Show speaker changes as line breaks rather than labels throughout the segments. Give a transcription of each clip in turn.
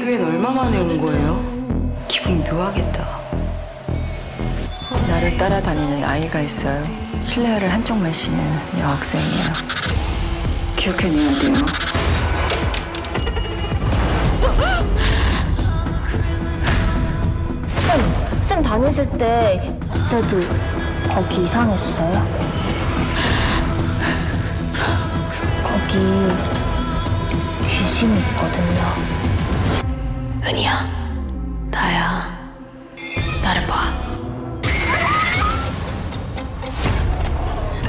목요일 얼마 만에 온 거예요? 기분이 묘하겠다. 나를 따라다니는 아이가 있어요. 실내화를 한쪽만 신은 여학생이야. 기억해내야 돼요.
쌤, 쌤 다니실 때 그때도 거기 이상했어요? 거기 귀신이 있거든요.
은희야, 나야. 나를 봐.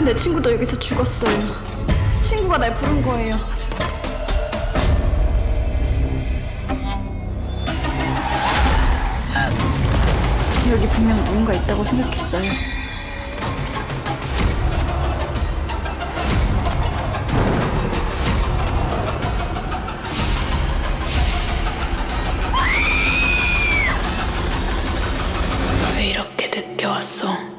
내 친구도 여기서 죽었어요. 친구가 날 부른 거예요.
여기 분명 누군가 있다고 생각했어요. So.